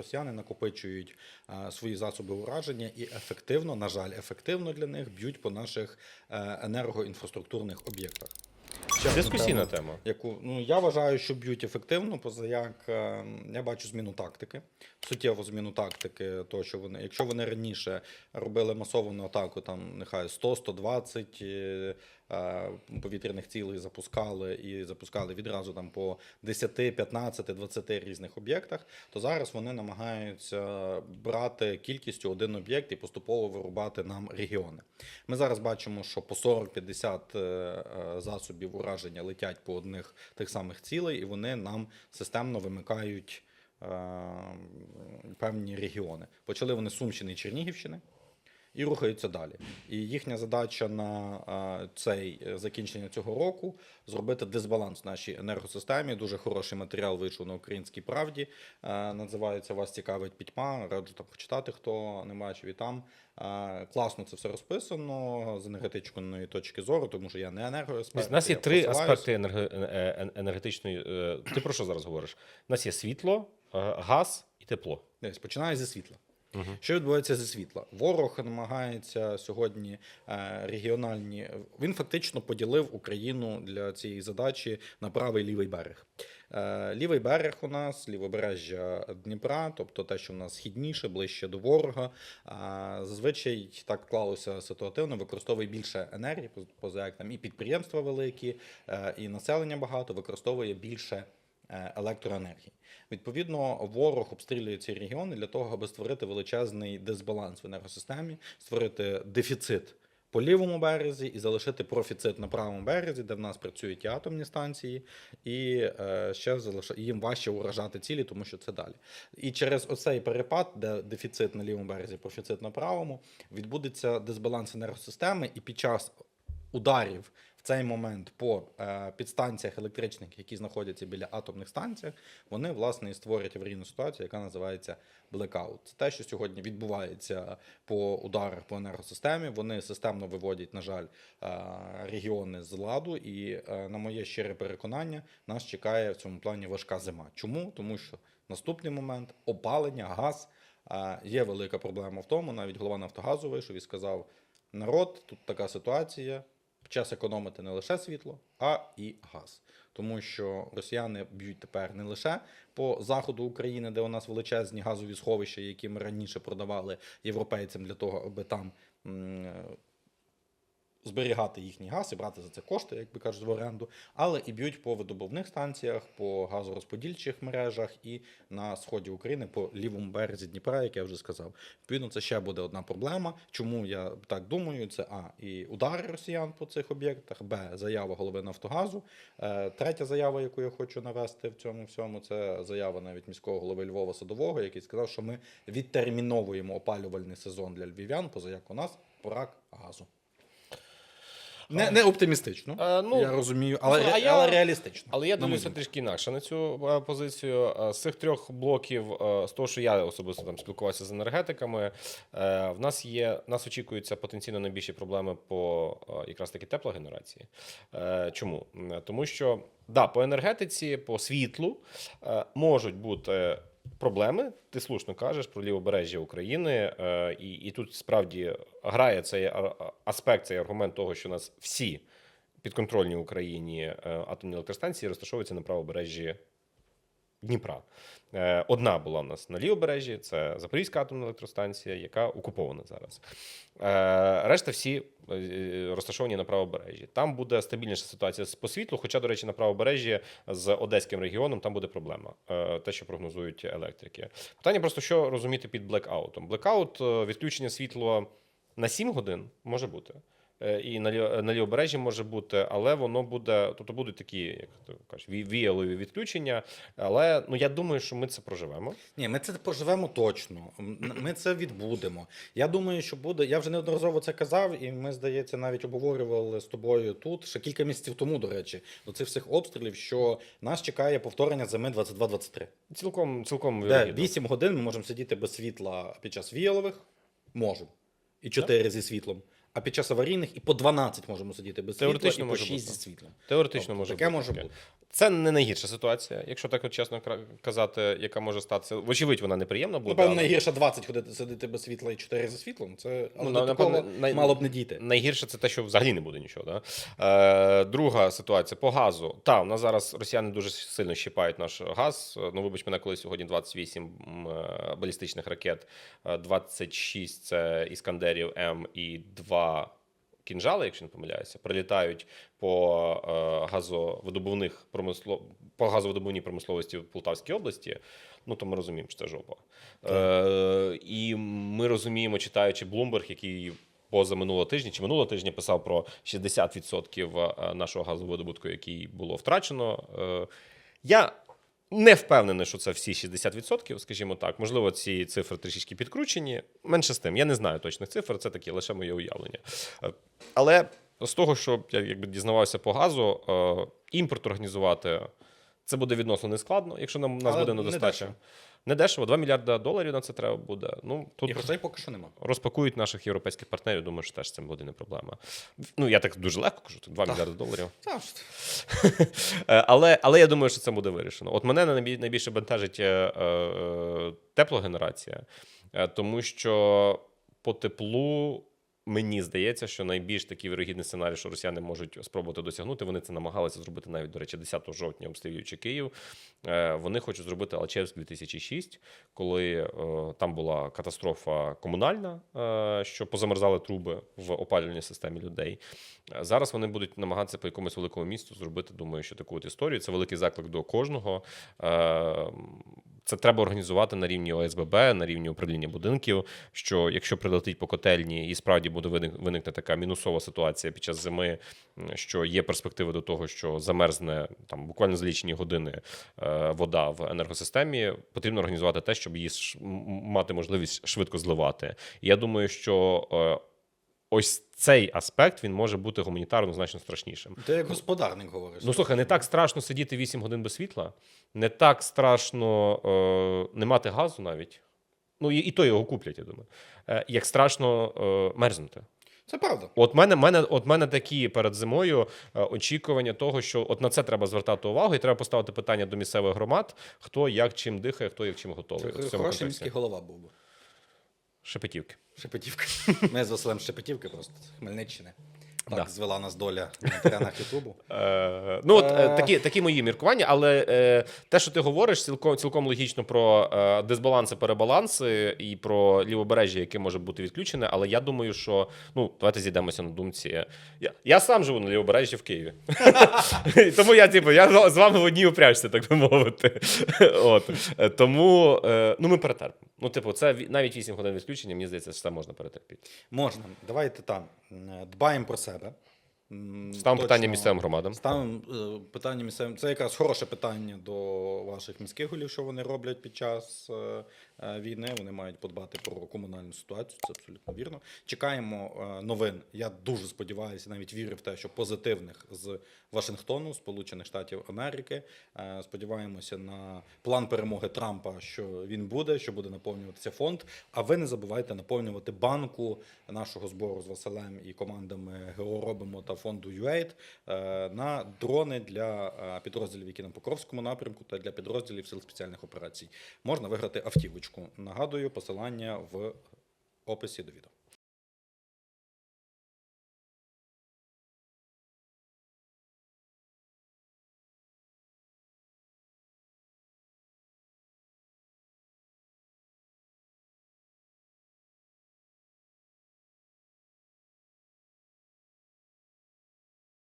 росіяни накопичують е, свої засоби ураження і ефективно, на жаль, ефективно для них б'ють по наших е, енергоінфраструктурних об'єктах. Дискусійна тема, тема. Яку ну я вважаю, що б'ють ефективно, поза як е, я бачу зміну тактики, суттєву зміну тактики. То що вони, якщо вони раніше робили масовану атаку, там нехай 100-120 е, е, повітряних цілей запускали і запускали відразу там по 10, 15, 20 різних об'єктах, то зараз вони намагаються брати кількістю один об'єкт і поступово вирубати нам регіони. Ми зараз бачимо, що по 40-50 е, е, засобів ураження летять по одних тих самих цілей, і вони нам системно вимикають е, певні регіони. Почали вони з Сумщини і Чернігівщини. І рухаються далі. І їхня задача на цей е, закінчення цього року зробити дисбаланс в нашій енергосистемі. Дуже хороший матеріал вийшов на українській правді. Е, називається Вас цікавить пітьма. Раджу там почитати, хто не бачив. І там е, класно це все розписано з енергетичної точки зору, тому що я не енергоексперт. У нас є три аспекти енерго- енергетичної. Ти про що зараз говориш? У нас є світло, газ і тепло. Десь починаю зі світла. Мгм. Що відбувається зі світла? Ворог намагається сьогодні е, регіональні. Він фактично поділив Україну для цієї задачі на правий лівий берег. Е, Лівий берег у нас, лівобережжя Дніпра, тобто те, що в нас східніше, ближче до ворога. Зазвичай так клалося ситуативно, використовує більше енергії, поз- поза як там і підприємства великі, е, і населення багато використовує більше електроенергії. Відповідно, ворог обстрілює ці регіони для того, аби створити величезний дисбаланс в енергосистемі, створити дефіцит по лівому березі і залишити профіцит на правому березі, де в нас працюють і атомні станції, і е, ще залиша... і їм важче уражати цілі, тому що це далі. І через оцей перепад, де дефіцит на лівому березі, профіцит на правому, відбудеться дисбаланс енергосистеми, і під час ударів в цей момент по е, підстанціях електричних, які знаходяться біля атомних станцій, вони власне і створять аварійну ситуацію, яка називається блекаут. Те, що сьогодні відбувається по ударах по енергосистемі. Вони системно виводять, на жаль, е, регіони з ладу. І е, на моє щире переконання, нас чекає в цьому плані важка зима. Чому? Тому що наступний момент опалення, газ. Є велика проблема в тому. Навіть голова Нафтогазу вийшов і сказав: народ, тут така ситуація. Час економити не лише світло, а і газ. Тому що росіяни б'ють тепер не лише по заходу України, де у нас величезні газові сховища, які ми раніше продавали європейцям для того, аби там зберігати їхній газ і брати за це кошти, як би кажуть, в оренду, але і б'ють по видобувних станціях, по газорозподільчих мережах і на сході України по лівому березі Дніпра, як я вже сказав. Відповідно, це ще буде одна проблема. Чому я так думаю? Це а і удари росіян по цих об'єктах, б заява голови Нафтогазу. Е, Третя заява, яку я хочу навести в цьому всьому, це заява навіть міського голови Львова Садового, який сказав, що ми відтерміновуємо опалювальний сезон для львів'ян, поза як у нас брак газу. Не, не оптимістично, Е, ну, я розумію, але, а я- але реалістично. Але я дивлюся трішки інакше на цю е, позицію. Е, З цих трьох блоків, з того, що я особисто там спілкувався з енергетиками, в нас є нас очікуються потенційно найбільші проблеми по якраз таки теплогенерації. Чому? Тому що да, по енергетиці, по світлу можуть бути. Проблеми, ти слушно кажеш про лівобережжя України, е, і, і тут справді грає цей аспект, цей аргумент того, що у нас всі підконтрольні Україні е, атомні електростанції розташовуються на правобережжі Дніпра. Е, Одна була в нас на лівобережжі, це Запорізька атомна електростанція, яка окупована зараз. Е, Решта всі е, розташовані на правобережжі. Там буде стабільніша ситуація по світлу, хоча, до речі, на правобережжі з Одеським регіоном там буде проблема, те, що прогнозують електрики. Питання просто, що розуміти під блекаутом. Блекаут відключення світла на 7 годин може бути. Е, І на, на лівобережжі може бути, але воно буде, тобто будуть такі, як ти кажеш, ві- віялові відключення. Але ну я думаю, що ми це проживемо. Ні, ми це поживемо точно. Ми це відбудемо. Я думаю, що буде. Я вже неодноразово це казав, і ми, здається, навіть обговорювали з тобою тут ще кілька місяців тому, до речі, до цих всіх обстрілів, що нас чекає повторення зими 22-23. Цілком, цілком Де 8 годин ми можемо сидіти без світла під час віялових, можемо. І 4 зі світлом. А під час аварійних і по 12 можемо сидіти без світла, Теоретично і по може 6 бути. зі світлом. Теоретично Тобто може таке бути. може бути. Це не найгірша ситуація, якщо так от чесно казати, яка може статися. Вочевидь, вона неприємна буде. Напевно, але- найгірше 20 ходити сидіти без світла і 4 за світлом. Це але Ну, напевно, най- мало б не дійти. Найгірше це те, що взагалі не буде нічого. Да? Е, друга ситуація по газу. Та, у нас зараз росіяни дуже сильно щипають наш газ. Е, Ну, вибач мене, коли сьогодні 28 м, е, балістичних ракет, е, 26 це Іскандерів М і 2 кінжали, якщо не помиляюся, прилітають по е, газовидобувних промислов... по газовидобувній промисловості в Полтавській області. Ну то ми розуміємо, що це жопа. Е, і ми розуміємо, читаючи Bloomberg, який поза минулого тижня чи минулого тижня писав про 60% е, нашого газовидобутку, який було втрачено. Е, я не впевнений, що це всі 60%, скажімо так. Можливо, ці цифри трішечки підкручені. Менше з тим, я не знаю точних цифр, це такі лише моє уявлення. Е, Але з того, що я якби дізнавався по газу, е, імпорт організувати це буде відносно нескладно, якщо нам нас Але буде не недостача. Не дешево, 2 мільярда доларів на це треба буде. Ну тут І грошей поки що нема. розпакують наших європейських партнерів. Думаю, що теж це буде не проблема. Ну я так дуже легко кажу, тут 2 мільярди доларів. Е, Але, але я думаю, що це буде вирішено. От мене найбі- найбільше бентежить е, е, теплогенерація, тому що по теплу. Мені здається, що найбільш такий вірогідний сценарій, що росіяни можуть спробувати досягнути. Вони це намагалися зробити навіть, до речі, 10 жовтня, обстрілюючи Київ. Е, Вони хочуть зробити Алчевськ 2006, коли е, там була катастрофа комунальна, е, що позамерзали труби в опалювальній системі людей. Зараз вони будуть намагатися по якомусь великому місту зробити, думаю, що таку от історію. Це великий заклик до кожного. Це треба організувати на рівні ОСББ, на рівні управління будинків. Що якщо прилетить по котельні і справді буде виникне така мінусова ситуація під час зими, що є перспективи до того, що замерзне там буквально за лічені години е, вода в енергосистемі, потрібно організувати те, щоб її мати можливість швидко зливати. Я думаю, що е, ось цей аспект він може бути гуманітарно значно страшнішим. Ти як господарник говориш. Ну слухай, не так страшно сидіти 8 годин без світла, не так страшно е, не мати газу навіть. Ну і, і то його куплять, я думаю. Е, як страшно е, мерзнути. Це правда. От мене, мене, от мене такі перед зимою е, очікування того, що от на це треба звертати увагу, і треба поставити питання до місцевих громад, хто як чим дихає, хто як чим готовий. Це От в цьому хороший контексті. міський голова був би. Шепетівки. Шепетівка. Ми з Василем Шепетівки просто Хмельниччини. Так Да. звела нас доля на теренах Ютубу. Е, ну, от, е, Е. такі, такі мої міркування, але е, те, що ти говориш, цілком, цілком логічно про е, дисбаланси, перебаланси і про лівобережжя, яке може бути відключене. Але я думаю, що ну, давайте зійдемося на думці. Я, я сам живу на лівобережжі в Києві. Тому я, типу, я з вами в одній упряжці, так би мовити. От. Е, Тому ну, ми перетерпимо. Ну, типу, це ві- навіть 8 годин відключення, мені здається, що це можна перетерпіти. Можна. Давайте там дбаємо про себе. Ставимо питання місцевим громадам. Ставимо е, питання місцевим. Це якраз хороше питання до ваших міських голів, що вони роблять під час е, е, війни. Вони мають подбати про комунальну ситуацію. Це абсолютно вірно. Чекаємо е, новин. Я дуже сподіваюся, навіть вірю в те, що позитивних з Вашингтону, Сполучених Штатів Америки. Е, Сподіваємося на план перемоги Трампа, що він буде, що буде наповнюватися фонд. А ви не забувайте наповнювати банку нашого збору з Василем і командами ГО робимо та фонду UAID е, на дрони для е, підрозділів, які на Покровському напрямку, та для підрозділів сил спеціальних операцій. Можна виграти автівочку. Нагадую, посилання в описі до відео.